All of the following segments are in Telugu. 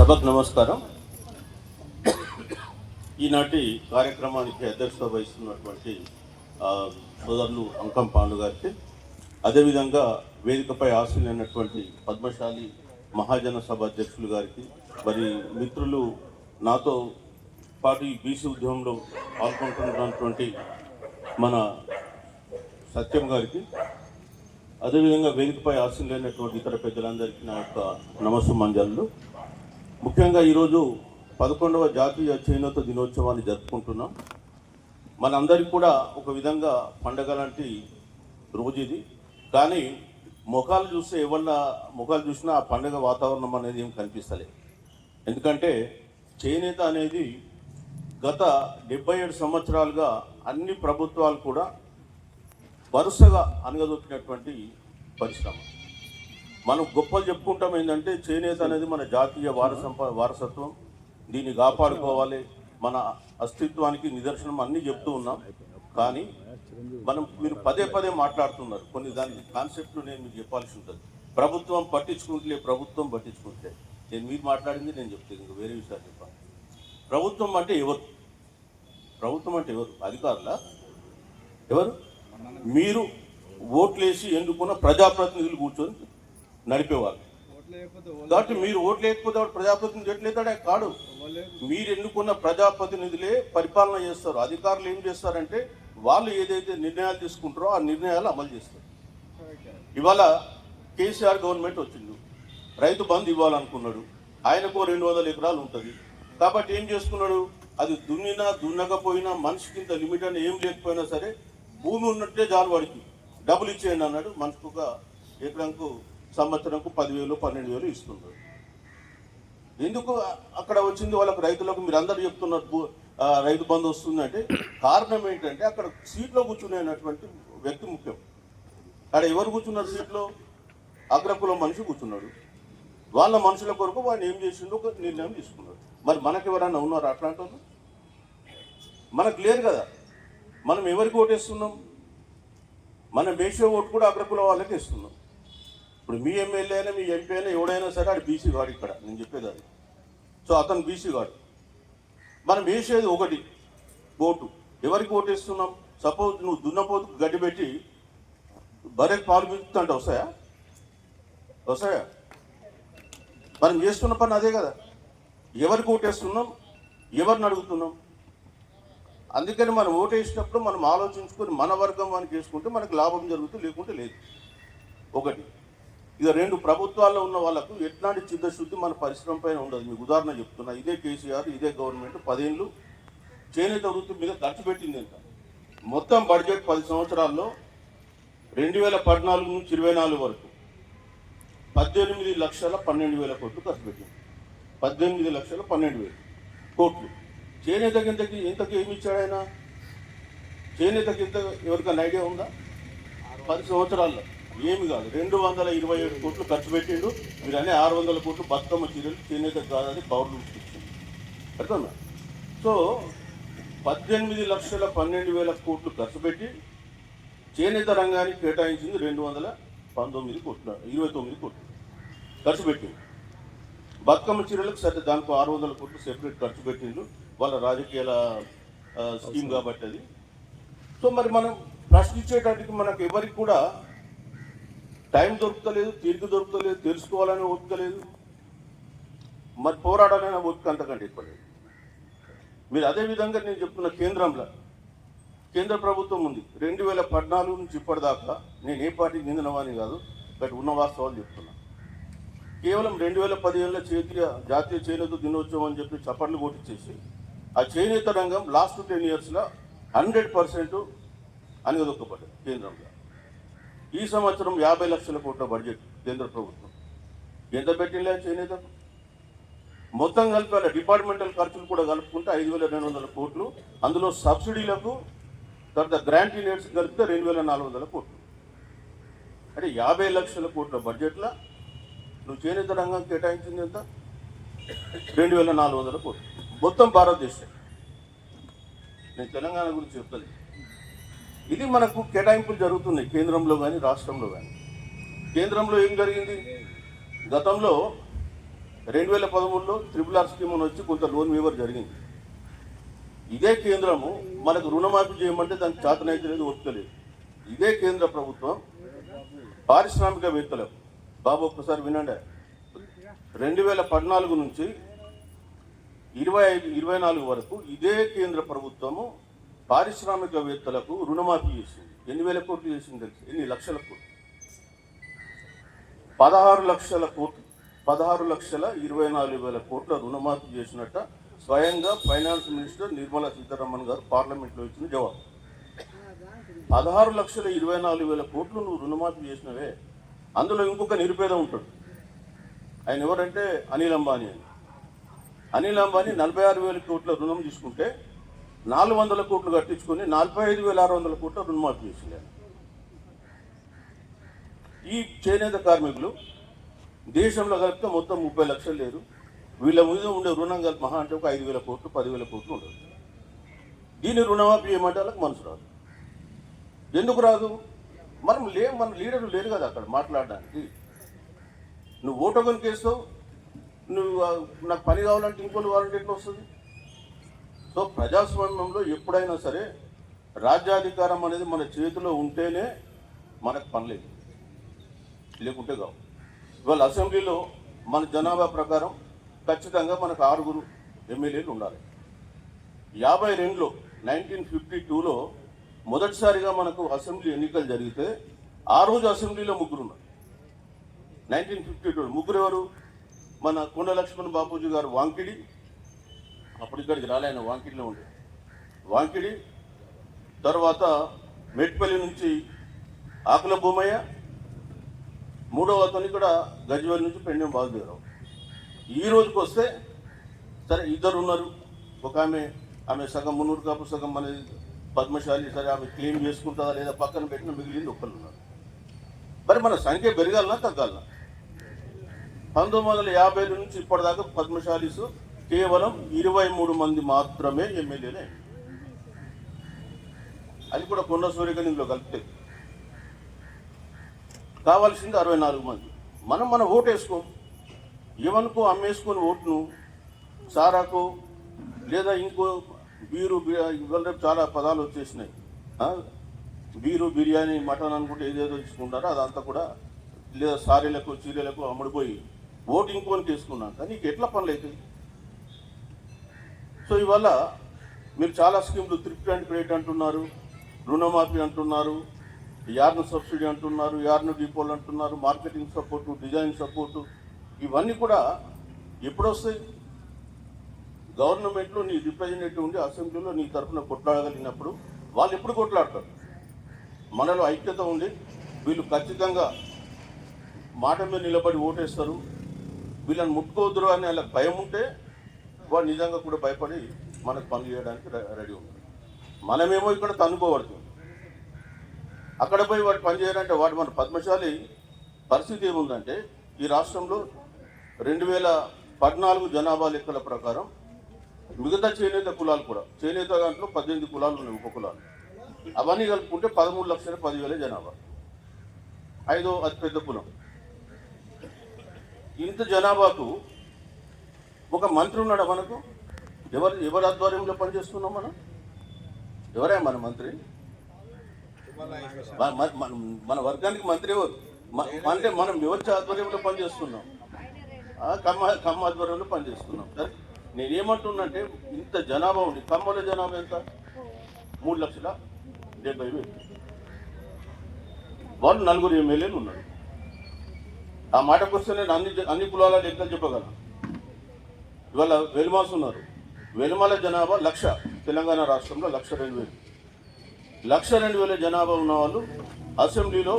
సభకు నమస్కారం. ఈనాటి కార్యక్రమానికి అధ్యక్షత వహిస్తున్నటువంటి సోదరులు అంకం పాండు గారికి అదేవిధంగా వేదికపై ఆశలైనటువంటి పద్మశాలి మహాజన సభ అధ్యక్షులు గారికి మరి మిత్రులు నాతో పాటు ఈ బీసీ ఉద్యమంలో పాల్గొంటున్నటువంటి మన సత్యం గారికి అదేవిధంగా వేదికపై ఆశలైనటువంటి ఇతర పెద్దలందరికీ నా యొక్క నమస్సు నమస్సుమంజలు. ముఖ్యంగా ఈరోజు పదకొండవ జాతీయ చేనేత దినోత్సవాన్ని జరుపుకుంటున్నాం. మనందరికి కూడా ఒక విధంగా పండగ లాంటి రోజు ఇది కానీ ముఖాలు చూస్తే ఎవరన్నా ముఖాలు చూసినా ఆ పండగ వాతావరణం అనేది ఏం కనిపిస్తలే ఎందుకంటే చేనేత అనేది గత డెబ్బై ఏడు సంవత్సరాలుగా అన్ని ప్రభుత్వాలు కూడా వరుసగా అనగదొక్కినటువంటి పరిశ్రమ. మనం గొప్పలు చెప్పుకుంటాం ఏంటంటే చేనేత అనేది మన జాతీయ వారసంప వారసత్వం. దీన్ని కాపాడుకోవాలి. మన అస్తిత్వానికి నిదర్శనం అన్నీ చెప్తూ ఉన్నాం. కానీ మనం మీరు పదే పదే మాట్లాడుతున్నారు. కొన్ని దాని కాన్సెప్ట్లు నేను మీకు చెప్పాల్సి ఉంటుంది. ప్రభుత్వం పట్టించుకుంటే ప్రభుత్వం పట్టించుకుంటే నేను మీరు మాట్లాడింది నేను చెప్తాను ఇంకా వేరే విషయాలు చెప్పాలి. ప్రభుత్వం అంటే ఎవరు? ప్రభుత్వం అంటే ఎవరు? అధికారుల? ఎవరు? మీరు ఓట్లేసి ఎన్నుకున్న ప్రజాప్రతినిధులు కూర్చొని నడిపేవాళ్ళు. కాబట్టి మీరు ఓట్లు లేకపోతే వాడు ప్రజాప్రతినిధి ఎట్లయితాడే కాడు. మీరు ఎన్నుకున్న ప్రజాప్రతినిధులే పరిపాలన చేస్తారు. అధికారులు ఏం చేస్తారంటే వాళ్ళు ఏదైతే నిర్ణయాలు తీసుకుంటారో ఆ నిర్ణయాలు అమలు చేస్తారు. ఇవాళ కేసీఆర్ గవర్నమెంట్ వచ్చింది. రైతు బంధు ఇవ్వాలనుకున్నాడు. ఆయనకు రెండు వందల ఎకరాలు ఉంటుంది. కాబట్టి ఏం చేసుకున్నాడు? అది దున్నినా దున్నకపోయినా మనిషికి ఇంత లిమిట్ అని ఏం లేకపోయినా సరే భూమి ఉన్నట్టే చాలు వాడికి డబ్బులు ఇచ్చేయండి అన్నాడు. మనిషికి ఒక ఎకరంకు సంవత్సరంకు పదివేలు పన్నెండు వేలు ఇస్తున్నారు ఎందుకు అక్కడ వచ్చింది వాళ్ళకు రైతులకు? మీరు అందరూ చెప్తున్నారు రైతు బంధు వస్తుందంటే కారణం ఏంటంటే అక్కడ సీట్లో కూర్చునేటువంటి వ్యక్తి ముఖ్యం. అక్కడ ఎవరు కూర్చున్నారు సీట్లో? అగ్రకులం మనిషి కూర్చున్నాడు. వాళ్ళ మనుషుల కొరకు వాడిని ఏం చేసిండో? ఒక నిర్ణయం తీసుకున్నాడు. మరి మనకు ఎవరైనా ఉన్నారు అట్లాంటి వాళ్ళు మనకు లేరు కదా. మనం ఎవరికి ఓటేస్తున్నాం? మన వేసే ఓటు కూడా అగ్రకుల వాళ్ళకి ఇస్తున్నాం. ఇప్పుడు మీ ఎమ్మెల్యే అయినా మీ ఎంపీ అయినా ఎవడైనా సరే ఆడు బీసీ గాడు ఇక్కడ. నేను చెప్పేది అది. సో అతను బీసీ గాడు. మనం వేసేది ఒకటి ఓటు. ఎవరికి ఓటు ఇస్తున్నాం సపోజ్ నువ్వు దున్నపోతుకు గడ్డి పెట్టి బర్రెకి పాలు పిలుస్తుంటే వస్తాయా? వస్తాయా? మనం చేస్తున్న పని అదే కదా. ఎవరికి ఓటేస్తున్నాం ఎవరిని అడుగుతున్నాం? అందుకని మనం ఓటేసినప్పుడు మనం ఆలోచించుకొని మన వర్గం వానికి వేసుకుంటే మనకు లాభం జరుగుతుంది లేకుంటే లేదు. ఒకటి. ఇక రెండు ప్రభుత్వాల్లో ఉన్న వాళ్ళకు ఎట్లాంటి చిత్తశుద్ధి మన పరిశ్రమ పైన ఉండదు. మీకు ఉదాహరణ చెప్తున్నా. ఇదే కేసీఆర్ ఇదే గవర్నమెంట్ పదేళ్ళు చేనేత వృత్తి మీద ఖర్చు పెట్టింది ఎంత మొత్తం బడ్జెట్ పది సంవత్సరాల్లో రెండు వేల పద్నాలుగు నుంచి ఇరవై నాలుగు వరకు పద్దెనిమిది లక్షల పన్నెండు వేల కోట్లు ఖర్చు పెట్టింది. పద్దెనిమిది లక్షల పన్నెండు వేలు కోట్లు. చేనేత కిందకి ఇంతకు ఏమి ఇచ్చాడు ఆయన? చేనేత ఎవరికైనా ఐడియా ఉందా? పది సంవత్సరాల్లో. ఏమి కాదు. రెండు వందల ఇరవై ఏడు కోట్లు ఖర్చు పెట్టిండు. మీరు అనే ఆరు వందల కోట్లు బతుకమ్మ చీరలు చేనేత కాదని పౌరులు ఇచ్చింది అర్థమా? సో పద్దెనిమిది లక్షల పన్నెండు వేల కోట్లు ఖర్చు పెట్టి చేనేత రంగానికి కేటాయించింది రెండు వందల పంతొమ్మిది కోట్లు ఇరవై తొమ్మిది కోట్లు ఖర్చు పెట్టింది బతుకమ్మ చీరలకు సరే దానికి ఆరు వందల కోట్లు సెపరేట్ ఖర్చు పెట్టిండ్రు వాళ్ళ రాజకీయాల స్కీమ్ కాబట్టి అది. సో మరి మనం ప్రశ్నించేటానికి మనకు ఎవరికి కూడా టైం దొరుకుతలేదు తీరిక దొరుకుతలేదు తెలుసుకోవాలని ఓపిక మరి పోరాడాలనే ఓపిక అంతకంటే ఎక్కువ లేదు. మీరు అదే విధంగా నేను చెప్తున్న కేంద్రంలో కేంద్ర ప్రభుత్వం ఉంది. రెండు వేల పద్నాలుగు నుంచి ఇప్పటిదాకా నేను ఏ పార్టీకి చెందినవాని కాదు బట్ ఉన్న వాస్తవాలు చెప్తున్నా. కేవలం రెండు వేల పదిహేనులో చేతిగా జాతీయ చేనేత దినోత్సవం అని చెప్పి చప్పట్లు కొట్టించేసి ఆ చేనేత రంగం లాస్ట్ టెన్ ఇయర్స్లో హండ్రెడ్ పర్సెంట్ అనిగదొక్కబడ్డది కేంద్రంలో. ఈ సంవత్సరం యాభై లక్షల కోట్ల బడ్జెట్ కేంద్ర ప్రభుత్వం. ఎంత పెట్టిండే చేనేత మొత్తం కలిపి డిపార్ట్మెంటల్ ఖర్చులు కూడా కలుపుకుంటే ఐదు వేల రెండు వందల కోట్లు. అందులో సబ్సిడీలకు తర్వాత గ్రాంటీ యూనిట్స్ కలిపితే రెండు వేల నాలుగు వందల కోట్లు. అంటే యాభై లక్షల కోట్ల బడ్జెట్లో నువ్వు చేనేత రంగం కేటాయించింది ఎంత? రెండు వేల నాలుగు వందల కోట్లు. మొత్తం భారతదేశం. నేను తెలంగాణ గురించి చెప్తాను ఇది మనకు కేటాయింపులు జరుగుతున్నాయి కేంద్రంలో కానీ రాష్ట్రంలో కానీ కేంద్రంలో ఏం జరిగింది? గతంలో రెండు వేల పదమూడులో త్రిపుల్ ఆర్ స్కీమ్ అని వచ్చి కొంత లోన్ వేవర్ జరిగింది. ఇదే కేంద్రము మనకు రుణమాఫీ చేయమంటే దానికి చాతనైతే లేదు ఒప్పుకోలేదు ఇదే కేంద్ర ప్రభుత్వం పారిశ్రామికవేత్తలకు బాబు ఒక్కసారి వినండి. రెండు వేల పద్నాలుగు నుంచి ఇరవై ఐదు ఇరవై నాలుగు వరకు ఇదే కేంద్ర ప్రభుత్వము పారిశ్రామికవేత్తలకు రుణమాఫీ చేసింది. ఎన్ని వేల కోట్లు చేసింది తెలుసు? ఎన్ని లక్షల కోట్లు? పదహారు లక్షల కోట్లు. పదహారు లక్షల ఇరవై నాలుగు వేల కోట్ల రుణమాఫీ చేసినట్ట స్వయంగా ఫైనాన్స్ మినిస్టర్ నిర్మలా సీతారామన్ గారు పార్లమెంట్లో ఇచ్చిన జవాబు. పదహారు లక్షల ఇరవై నాలుగు వేల కోట్లు నువ్వు రుణమాఫీ చేసినవే. అందులో ఇంకొక నిరుపేద ఉంటాడు. ఆయన ఎవరంటే అనిల్ అంబానీ అని. అనిల్ అంబానీ నలభై ఆరు వేల కోట్ల రుణం తీసుకుంటే నాలుగు వందల కోట్లు కట్టించుకుని నలభై ఐదు వేల ఆరు వందల కోట్ల రుణమాఫీ చేసింది. ఈ చేనేత కార్మికులు దేశంలో కలిపితే మొత్తం ముప్పై లక్షలు లేరు. వీళ్ళ మీద ఉండే రుణం కలిపి మహా అంటే ఒక ఐదు వేల కోట్లు పదివేల కోట్లు ఉండదు. దీన్ని రుణమాఫీ చేయమంటే వాళ్ళకి మనసు రాదు. ఎందుకు రాదు? మనం లే మన లీడర్లు లేరు కదా అక్కడ మాట్లాడడానికి. నువ్వు ఓటో కొనికేస్తావు నువ్వు నాకు పని కావాలంటే ఇంకోటి కావాలంటే ఎట్లా వస్తుంది. సో ప్రజాస్వామ్యంలో ఎప్పుడైనా సరే రాజ్యాధికారం అనేది మన చేతిలో ఉంటేనే మనకు పనిలేదు లేకుంటే కావు. ఇవాళ అసెంబ్లీలో మన జనాభా ప్రకారం ఖచ్చితంగా మనకు ఆరుగురు ఎమ్మెల్యేలు ఉండాలి. యాభై రెండులో నైన్టీన్ ఫిఫ్టీ టూలో మొదటిసారిగా మనకు అసెంబ్లీ ఎన్నికలు జరిగితే ఆ రోజు అసెంబ్లీలో ముగ్గురు ఉన్నారు. నైన్టీన్ ఫిఫ్టీ టూ ముగ్గురు ఎవరు? మన కొండ లక్ష్మణ్ బాపూజీ గారు వాంకిడి అప్పుడు ఇక్కడికి రాలే ఆయన వాంకిడిలో ఉండే. వాంకిడి తర్వాత మెట్పల్లి నుంచి ఆకుల భూమయ్య మూడవ అతను కూడా గజ్వేల్ నుంచి పెండెం బాగుదేరావు ఈ రోజుకి వస్తే సరే ఇద్దరు ఉన్నారు. ఒక ఆమె ఆమె సగం మున్నూరు కాపు సగం అనేది పద్మశాలి సరే ఆమె క్లీన్ చేసుకుంటుందా లేదా పక్కన పెట్టిన మిగిలింది ఒక్కరు ఉన్నారు. మరి మన సంఖ్య పెరగాలనా తగ్గాలనా? పంతొమ్మిది వందల యాభై నుంచి ఇప్పటిదాకా పద్మశాలీసు కేవలం ఇరవై మూడు మంది మాత్రమే ఎమ్మెల్యేలే. అది కూడా కొండ సూర్యగణిలో కలిపితే కావాల్సింది అరవై నాలుగు మంది. మనం మన ఓటు వేసుకోం. ఏమనుకో అమ్మేసుకొని ఓటును. సారాకు లేదా ఇంకో బీరు బి- రేపు చాలా పదాలు వచ్చేసినాయి. బీరు బిర్యానీ మటన్ అనుకుంటే ఏదేదో తీసుకుంటారో. అదంతా కూడా లేదా సారీలకు చీరలకు అమ్ముడిపోయి ఓటు ఇంకోని తీసుకున్నాక నీకు ఎట్లా పనులు అవుతాయి సో ఇవాళ మీరు చాలా స్కీమ్లు త్రిప్ట్ అండ్ క్రెడిట్ అంటున్నారు రుణమాఫీ అంటున్నారు యార్న్ సబ్సిడీ అంటున్నారు యార్న్ డిపోలు అంటున్నారు మార్కెటింగ్ సపోర్టు డిజైన్ సపోర్టు ఇవన్నీ కూడా ఎప్పుడొస్తాయి గవర్నమెంట్లో నీ రిప్రజెంటేటివ్ ఉండి అసెంబ్లీలో నీ తరఫున కొట్లాడగలిగినప్పుడు వాళ్ళు ఎప్పుడు కొట్లాడతారు? మనలో ఐక్యత ఉండి వీళ్ళు ఖచ్చితంగా మాట మీద నిలబడి ఓటేస్తారు. వీళ్ళని ముట్టుకోవద్దురు అని వాళ్ళకి భయం ఉంటే వాడు నిజంగా కూడా భయపడి మనకు పనులు చేయడానికి రెడీ ఉంటాడు మనమేమో ఇక్కడ తన్నుకోబడుతుంది అక్కడ పోయి వాడు పని చేయాలంటే వాడు మన పద్మశాలి పరిస్థితి ఏముందంటే ఈ రాష్ట్రంలో రెండు వేల పద్నాలుగు జనాభా లెక్కల ప్రకారం మిగతా చేనేత కులాలు కూడా చేనేత దాంట్లో పద్దెనిమిది కులాలు ఉన్నాయి ఉప కులాలు. అవన్నీ కలుపుకుంటే పదమూడు లక్షల పదివేల జనాభా. ఐదో అతిపెద్ద కులం. ఇంత జనాభాకు ఒక మంత్రి ఉన్నాడా మనకు? ఎవరు ఎవరి ఆధ్వర్యంలో పనిచేస్తున్నాం మనం? ఎవరే మన మంత్రి? మన- వర్గానికి మంత్రి ఎవరు? అంటే మనం ఎవరి ఆధ్వర్యంలో పనిచేస్తున్నాం? కమ్మ కమ్మ ఆధ్వర్యంలో పనిచేస్తున్నాం. సరే? నేనేమంటున్నంటే ఇంత జనాభా ఉంది. కమ్మల జనాభా ఎంత? మూడు లక్షల డెబ్బై వేలు. వాళ్ళు నలుగురు ఎమ్మెల్యేలు ఉన్నారు. ఆ మాటకు వస్తే నేను అన్ని అన్ని కులాల లెక్కలు చెప్పగలను. ఇవాళ వెలుమాస్ ఉన్నారు. వెలుమల జనాభా లక్ష. తెలంగాణ రాష్ట్రంలో లక్ష రెండు వేలు. లక్ష రెండు వేల జనాభా ఉన్న వాళ్ళు అసెంబ్లీలో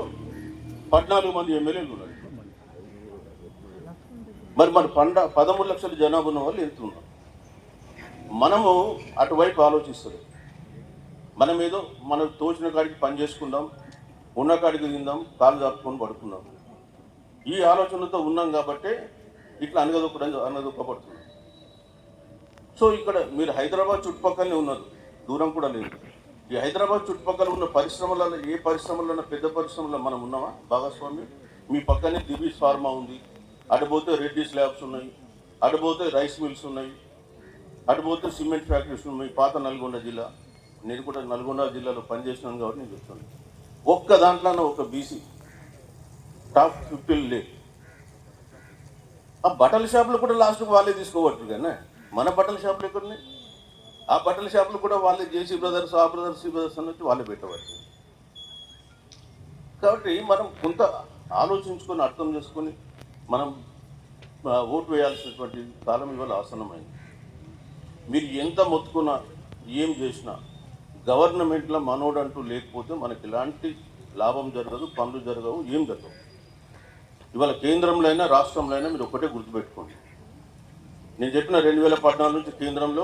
పద్నాలుగు మంది ఎమ్మెల్యేలు ఉన్నారు. మరి మన పండ పదమూడు లక్షల జనాభా ఉన్న వాళ్ళు ఎంత ఉన్నారు? మనము అటువైపు ఆలోచిస్తుంది మనం ఏదో మనకు తోచిన కాడికి పని చేసుకుందాం ఉన్న కాడికి తిందాం కాలు దాపుకొని పడుకుందాం. ఈ ఆలోచనతో ఉన్నాం కాబట్టే ఇట్లా అనగదొక్కడం అనగదొక్కబడుతుంది. సో ఇక్కడ మీరు హైదరాబాద్ చుట్టుపక్కలనే ఉన్నారు. దూరం కూడా లేదు. ఈ హైదరాబాద్ చుట్టుపక్కల ఉన్న పరిశ్రమలలో ఏ పరిశ్రమలలో పెద్ద పరిశ్రమలో మనం ఉన్నామా? భాగస్వామి మీ పక్కనే దివీస్ ఫార్మా ఉంది. అటు పోతే రెడ్డిస్ ల్యాబ్స్ ఉన్నాయి. అటు పోతే రైస్ మిల్స్ ఉన్నాయి. అటు పోతే సిమెంట్ ఫ్యాక్టరీస్ ఉన్నాయి. పాత నల్గొండ జిల్లా. నేను కూడా నల్గొండ జిల్లాలో పనిచేసినాను కాబట్టి నేను చెప్తాను. ఒక్క దాంట్లోనే ఒక బీసీ టాప్ ఫిఫ్టీన్ లేదు ఆ బట్టల షాపులు కూడా లాస్ట్కి వాళ్ళే తీసుకోవచ్చు కానీ మన బట్టల షాపులు ఎక్కడున్నాయి? ఆ బట్టల షాపులు కూడా వాళ్ళే జేసీ బ్రదర్స్ ఆ బ్రదర్స్ ఈ బ్రదర్స్ అన్నట్టు వాళ్ళే పెట్టవచ్చు కాబట్టి మనం కొంత ఆలోచించుకొని అర్థం చేసుకొని మనం ఓటు వేయాల్సినటువంటి కాలం ఇవాళ ఆసన్నమైంది. మీరు ఎంత మొత్తుకున్నా ఏం చేసినా గవర్నమెంట్లో మనోడంటూ లేకపోతే మనకి ఎలాంటి లాభం జరగదు పనులు జరగవు ఏం జరగవు. ఇవాళ కేంద్రంలో అయినా రాష్ట్రంలో అయినా మీరు ఒకటే గుర్తుపెట్టుకోండి. నేను చెప్పిన రెండు వేల పద్నాలుగు నుంచి కేంద్రంలో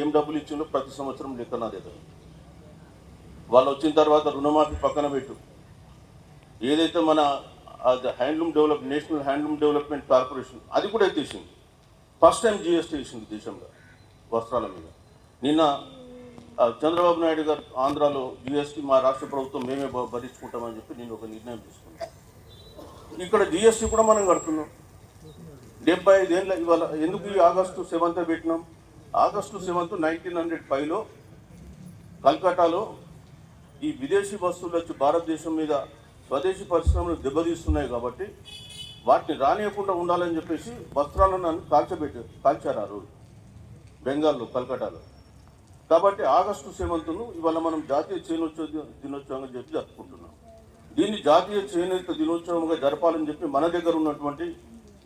ఏం డబ్బులు ఇచ్చిందో ప్రతి సంవత్సరం లెక్క నా దగ్గర వాళ్ళు వచ్చిన తర్వాత రుణమాఫీ పక్కన పెట్టు. ఏదైతే మన handloom develop national handloom development corporation అది కూడా ఎత్తేసింది. ఫస్ట్ టైం జిఎస్టీ వేసింది దేశంలో వస్త్రాల మీద. నిన్న చంద్రబాబు నాయుడు గారు ఆంధ్రాలో జిఎస్టీ మా రాష్ట్ర ప్రభుత్వం మేమే భరించుకుంటామని చెప్పి నేను ఒక నిర్ణయం తీసుకున్నాను. ఇక్కడ జిఎస్టీ కూడా మనం కడుతున్నాం. డెబ్బై ఐదేళ్ళ ఇవాళ ఎందుకు ఈ ఆగస్టు సెవెంత్ పెట్టినాం? ఆగస్టు సెవెంత్ నైన్టీన్ హండ్రెడ్ ఫైవ్లో కల్కటాలో ఈ విదేశీ వస్తువులు వచ్చి భారతదేశం మీద స్వదేశీ పరిశ్రమలు దెబ్బతీస్తున్నాయి కాబట్టి వాటిని రానియకుండా ఉండాలని చెప్పేసి వస్త్రాలను కాల్చబెట్టి కాల్చారు ఆ రోజు బెంగాల్లో కల్కటాలో. కాబట్టి ఆగస్టు సెవెంత్ను ఇవాళ మనం జాతీయ చేనేత దినోత్సవంగా చెప్పి జరుపుకుంటున్నాం. దీన్ని జాతీయ చేనేత దినోత్సవంగా జరపాలని చెప్పి మన దగ్గర ఉన్నటువంటి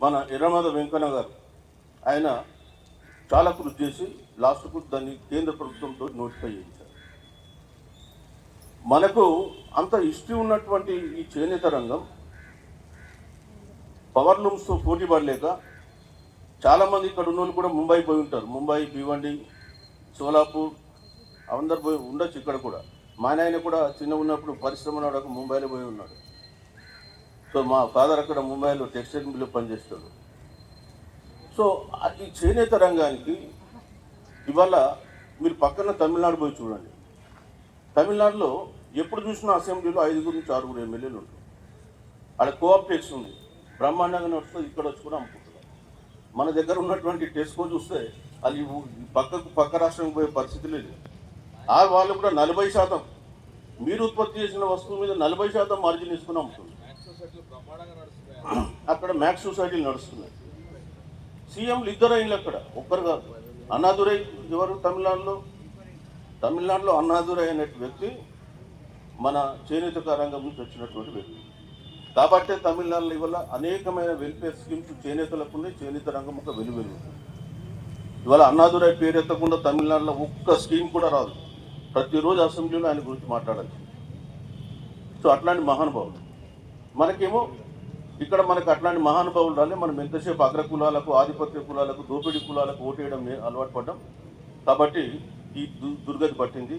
మన ఎర్రమాద వెంకన్న గారు ఆయన చాలా కృషి చేసి లాస్ట్కు దాన్ని కేంద్ర ప్రభుత్వంతో నోటిఫై చేయించారు. మనకు అంత హిస్టరీ ఉన్నటువంటి ఈ చేనేత రంగం పవర్ లూమ్స్తో పోటీ పడలేక చాలామంది ఇక్కడ ఉన్న వాళ్ళు కూడా ముంబై పోయి ఉంటారు. ముంబై భివండి సోలాపూర్ అందరు పోయి ఉండొచ్చు ఇక్కడ కూడా. మా నాయన కూడా చిన్న ఉన్నప్పుడు పరిశ్రమ నడక ముంబైలో పోయి ఉన్నాడు. సో మా ఫాదర్ అక్కడ ముంబైలో టెక్స్టైల్ మిల్లు పనిచేస్తాడు. సో ఈ చేనేత రంగానికి ఇవాళ మీరు పక్కన తమిళనాడు పోయి చూడండి. తమిళనాడులో ఎప్పుడు చూసినా అసెంబ్లీలో ఐదుగురు నుంచి ఆరుగురు ఎమ్మెల్యేలు ఉంటారు. ఆడ కోఆపరేట్స్ ఉంది. బ్రహ్మాండంగా నడుస్తుంది ఇక్కడ వచ్చి కూడా అమ్ముకుంటున్నారు. మన దగ్గర ఉన్నటువంటి టెస్కో చూస్తే అది పక్కకు పక్క రాష్ట్రం పోయే పరిస్థితి లేదు. ఆ వాళ్ళు కూడా నలభై శాతం. మీరు ఉత్పత్తి చేసిన వస్తువు మీద నలభై శాతం మార్జిన్ ఇసుకుని అమ్ముతుంది అక్కడ మ్యాక్స్ సొసైటీలు నడుస్తున్నాయి. సీఎంలు ఇద్దరు అయినలు అక్కడ ఒక్కరు కాదు. అన్నాదురై ఎవరు? తమిళనాడులో? తమిళనాడులో అన్నాదురై అనే వ్యక్తి మన చేనేత రంగం నుంచి వచ్చినటువంటి వ్యక్తి. కాబట్టే తమిళనాడులో ఇవాళ అనేకమైన వెల్ఫేర్ స్కీమ్స్ చేనేతలకు ఉన్నాయి చేనేత రంగం ఒక వెలువెలు ఇవాళ అన్నాదురై పేరు ఎత్తకుండా తమిళనాడులో ఒక్క స్కీమ్ కూడా రాదు. ప్రతిరోజు అసెంబ్లీలో ఆయన గురించి మాట్లాడాలి సో అట్లాంటి మహానుభావులు. మనకేమో ఇక్కడ మనకు అట్లాంటి మహానుభావులు రాలే. మనం ఎంతసేపు అగ్ర కులాలకు ఆధిపత్య కులాలకు దోపిడీ కులాలకు ఓటేయడం అలవాటు పడ్డాం. కాబట్టి ఈ దుర్గతి పట్టింది.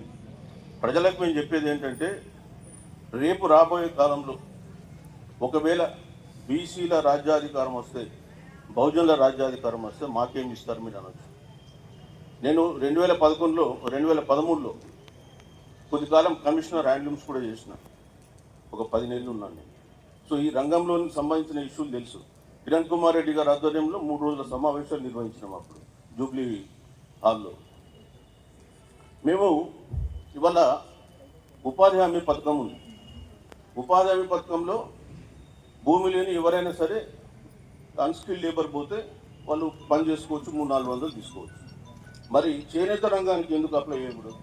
ప్రజలకు మేము చెప్పేది ఏంటంటే రేపు రాబోయే కాలంలో ఒకవేళ బీసీల రాజ్యాధికారం వస్తే బహుజనుల రాజ్యాధికారం వస్తే మాకేం ఇస్తారు మీరు అనొచ్చు. నేను రెండు వేల పదకొండులో రెండు వేల పదమూడులో కొద్ది కాలం కమిషనర్ హ్యాండ్లూమ్స్ కూడా చేసిన. ఒక పది నెలలు ఉన్నాను నేను. సో ఈ రంగంలోకి సంబంధించిన ఇష్యూలు తెలుసు. కిరణ్ కుమార్ రెడ్డి గారి ఆధ్వర్యంలో మూడు రోజుల సమావేశాలు నిర్వహించినాం అప్పుడు జూబ్లీ హాల్లో. మేము ఇవాళ ఉపాధి హామీ పథకం ఉంది. ఉపాధి హామీ పథకంలో భూమి లేని ఎవరైనా సరే అన్స్కిల్డ్ లేబర్ పోతే వాళ్ళు పని చేసుకోవచ్చు మూడు నాలుగు వందలు తీసుకోవచ్చు. మరి చేనేత రంగానికి ఎందుకు అప్లై చేయకూడదు?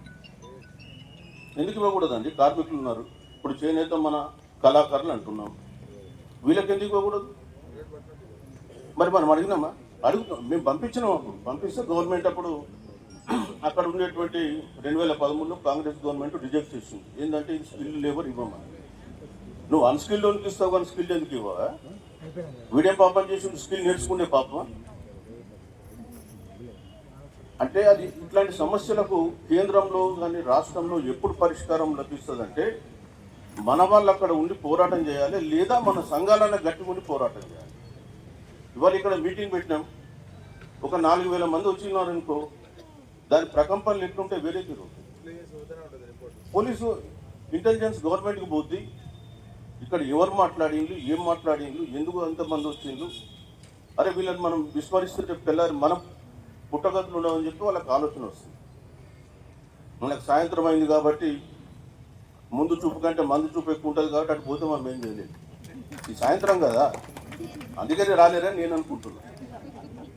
ఎందుకు ఇవ్వకూడదండి? కార్మికులు ఉన్నారు. ఇప్పుడు చేనేత మన కళాకారులు అంటున్నాం. వీళ్ళకి ఎందుకు ఇవ్వకూడదు? మరి మనం అడిగినామా? అడుగుతాం. మేము పంపించినాం అప్పుడు. పంపిస్తే గవర్నమెంట్ అప్పుడు అక్కడ ఉండేటువంటి రెండు వేల పదమూడులో కాంగ్రెస్ గవర్నమెంట్ రిజెక్ట్ చేసింది. ఏంటంటే ఇది స్కిల్ లేబర్ ఇవ్వమని. నువ్వు అన్స్కిల్ లోనికి ఇస్తావు కానీ స్కిల్ ఎందుకు ఇవ్వవా? వీడేం పాపం చేసి స్కిల్ నేర్చుకునే పాపం అంటే అది ఇట్లాంటి సమస్యలకు కేంద్రంలో కానీ రాష్ట్రంలో ఎప్పుడు పరిష్కారం లభిస్తుందంటే మన వాళ్ళు అక్కడ ఉండి పోరాటం చేయాలి లేదా మన సంఘాలన్న గట్టి ఉండి పోరాటం చేయాలి. ఇవాళ ఇక్కడ మీటింగ్ పెట్టినాం. ఒక నాలుగు వేల మంది వచ్చినారు అనుకో దాని ప్రకంపనలు ఎట్లుంటే వేరే తీరు. పోలీసు ఇంటెలిజెన్స్ గవర్నమెంట్కి పోద్ది. ఇక్కడ ఎవరు మాట్లాడిండ్రు ఏం మాట్లాడిండ్రు ఎందుకు అంతమంది వచ్చిండ్రు అరే వీళ్ళని మనం విస్మరిస్తుంటే పిల్లలు మనం పుట్టగతులు ఉండవని చెప్పి వాళ్ళకి ఆలోచన వస్తుంది. మనకు సాయంత్రం అయింది కాబట్టి ముందు చూపు కంటే మందు చూపు ఎక్కువ ఉంటుంది కాబట్టి అటు పోతే మనం ఏం చేయలేదు ఈ సాయంత్రం కదా. అందుకని రాలేరని నేను అనుకుంటున్నా.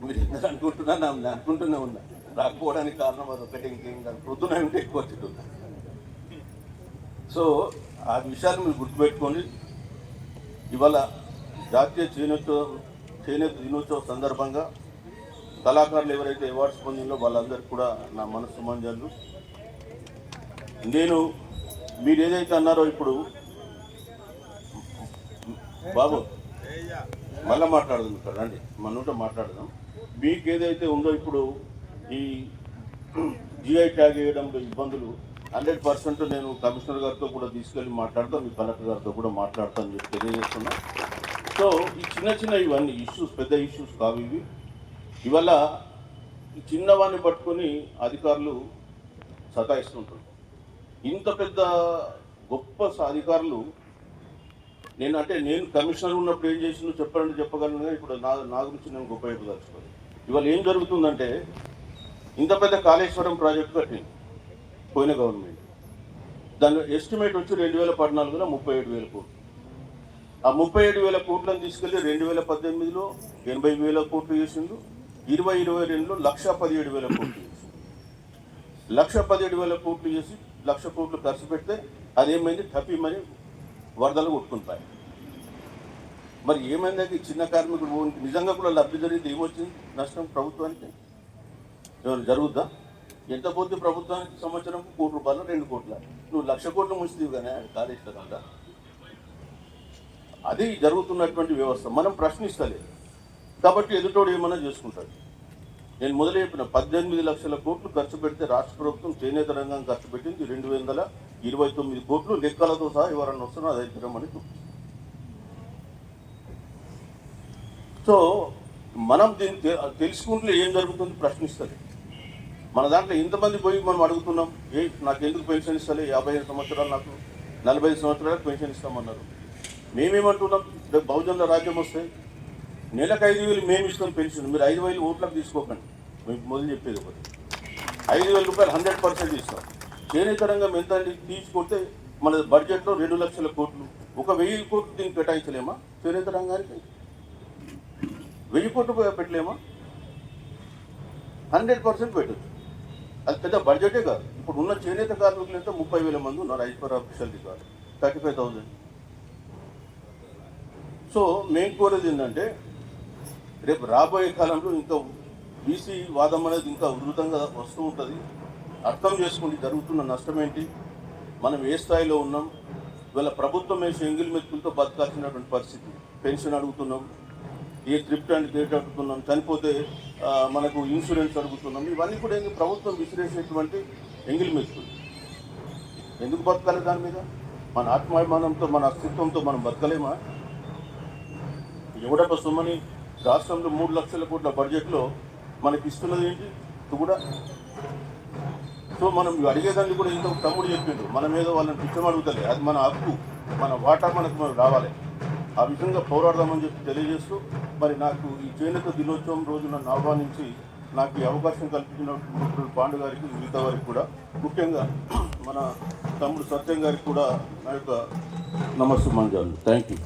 మీరు ఎందుకు అనుకుంటున్నా నా- నేను అనుకుంటూనే ఉన్నా. రాకపోవడానికి కారణం అది ఒకటి ఇంకేం కాదు. పొద్దున ఉంటే ఎక్కువ తింటున్నా. సో ఆ విషయాన్ని మీరు గుర్తుపెట్టుకోండి. ఇవాళ జాతీయ చేనేత చేనేత దినోత్సవం సందర్భంగా కళాకారులు ఎవరైతే అవార్డ్స్ పొందిందో వాళ్ళందరికీ కూడా నా మనస్సు మంజాలు నేను మీరు ఏదైతే అన్నారో ఇప్పుడు బాబు మళ్ళీ మాట్లాడదాం ఇక్కడ రండి. మన మాట్లాడదాం. మీకు ఏదైతే ఉందో ఇప్పుడు ఈ జిఐ ట్యాగ్ వేయడంలో ఇబ్బందులు హండ్రెడ్ పర్సెంట్ నేను కమిషనర్ గారితో కూడా తీసుకెళ్ళి మాట్లాడతాను మీ కలెక్టర్ గారితో కూడా మాట్లాడతాను చెప్పి తెలియజేస్తున్నా. సో ఈ చిన్న చిన్న ఇవన్నీ ఇష్యూస్ పెద్ద ఇష్యూస్ కావు ఇవి. ఇవల్ల ఈ చిన్నవాన్ని పట్టుకొని అధికారులు సతాయిస్తుంటారు. ఇంత పెద్ద గొప్ప అధికారులు నేను అంటే నేను కమిషనర్ ఉన్నప్పుడు ఏం చేసిందో చెప్పాలంటే చెప్పగలను ఇప్పుడు నా నా గురించి నేను గొప్ప చెప్పదలుచుకోవాలి ఇవాళ ఏం జరుగుతుందంటే ఇంత పెద్ద కాళేశ్వరం ప్రాజెక్టు కట్టింది పోయిన గవర్నమెంట్. దాని ఎస్టిమేట్ వచ్చి రెండు వేల పద్నాలుగులో ముప్పై ఏడు వేల కోట్లు. ఆ ముప్పై ఏడు వేల కోట్లను తీసుకెళ్ళి రెండు వేల పద్దెనిమిదిలో ఎనభై వేల కోట్లు చేసిండు ఇరవై ఇరవై రెండులో లక్ష పదిహేడు వేల కోట్లు లక్ష పదిహేడు వేల కోట్లు చేసి లక్ష కోట్లు ఖర్చు పెడితే అదేమైంది? తప్పిమని వరదలు కొట్టుకుంటాయి మరి ఏమైంది చిన్న కార్మికుడు నిజంగా కూడా లబ్ధి జరిగితే ఏమొచ్చింది? నష్టం ప్రభుత్వానికి? ఎవరు జరుగుద్దా? ఎంత పోతే ప్రభుత్వానికి సంవత్సరం? కోటి రూపాయలు రెండు కోట్ల. నువ్వు లక్ష కోట్లు ముస్తావు కానీ కాళేశ్వరం అది జరుగుతున్నటువంటి వ్యవస్థ. మనం ప్రశ్నిస్తలేదు. కాబట్టి ఎదుటోడు ఏమన్నా చేసుకుంటాడు. నేను మొదలు చెప్పిన పద్దెనిమిది లక్షల కోట్లు ఖర్చు పెడితే రాష్ట్ర ప్రభుత్వం చేనేత రంగం ఖర్చు పెట్టింది. రెండు వందల ఇరవై తొమ్మిది కోట్లు లెక్కలతో సహా ఎవరన్నా వస్తున్నా అది అయితేమని సో మనం దీన్ని తెలుసుకుంటే ఏం జరుగుతుంది ప్రశ్నిస్తుంది. మన దాంట్లో ఇంతమంది పోయి మనం అడుగుతున్నాం ఏ నాకు ఎందుకు పెన్షన్ ఇస్తలే? యాభై ఐదు సంవత్సరాలు నాకు నలభై ఐదు సంవత్సరాలకు పెన్షన్ ఇస్తామన్నారు. మేమేమంటున్నాం రేపు బహుజనుల రాజ్యం వస్తే నెలకు ఐదు వేలు మేము ఇస్తాం పెన్షన్ మీరు ఐదు వేలు ఓట్లకు తీసుకోకండి. మీకు మొదలు చెప్పేది ఒకటి. ఐదు వేల రూపాయలు హండ్రెడ్ పర్సెంట్ ఇస్తాం. చేనేత రంగం ఎంత తీసుకుంటే మన బడ్జెట్లో రెండు లక్షల కోట్లు. ఒక వెయ్యి కోట్లు దీనికి కేటాయించలేమా? చేనేత రంగానికి వెయ్యి కోట్లు పెట్టలేమా? హండ్రెడ్ పర్సెంట్ పెట్టచ్చు. అది పెద్ద బడ్జెటే కాదు. ఇప్పుడు ఉన్న చేనేత కార్మికులు అయితే ముప్పై వేల మంది ఉన్నారు. ఐదు పర్ కాదు థర్టీ ఫైవ్ థౌజండ్ సో మేము కోరేది ఏంటంటే రేపు రాబోయే కాలంలో ఇంకా బీసీ వాదం అనేది ఇంకా ఉధృతంగా వస్తూ ఉంటుంది. అర్థం చేసుకుంటే జరుగుతున్న నష్టం ఏంటి మనం ఏ స్థాయిలో ఉన్నాం? ఇవాళ ప్రభుత్వం వేసే ఎంగిల్ మెతుకులతో బతకాల్సినటువంటి పరిస్థితి. పెన్షన్ అడుగుతున్నాం. ఏ త్రిప్ట్ అండ్ డేట్ అడుగుతున్నాం? చనిపోతే మనకు ఇన్సూరెన్స్ అడుగుతున్నాం. ఇవన్నీ కూడా ఏంటి ప్రభుత్వం విసిరేసేటువంటి ఎంగిల్ మెతుకులు. ఎందుకు బతకాలి దాని మీద? మన ఆత్మాభిమానంతో మన అస్తిత్వంతో మనం బతకలేమా? ఎవడప్ప సొమ్మని రాష్ట్రంలో మూడు లక్షల కోట్ల బడ్జెట్లో మనకి ఇస్తున్నది ఏంటి? కూడా సో మనం ఇవి అడిగేదాన్ని కూడా ఇంత తమ్ముడు చెప్పిండు. మనం ఏదో వాళ్ళని పిచ్చం అడుగుతలే. అది మన హక్కు. మన వాటా మనకు మనం రావాలి. ఆ విధంగా పోరాడదామని చెప్పి తెలియజేస్తూ మరి నాకు ఈ చేనేత దినోత్సవం రోజు నన్ను ఆహ్వానించి నాకు ఈ అవకాశం కల్పించినటువంటి పాండు గారికి మిగతా వారికి కూడా ముఖ్యంగా మన తమ్ముడు సత్యం గారికి కూడా నా యొక్క నమస్సు మంజాలు. Thank you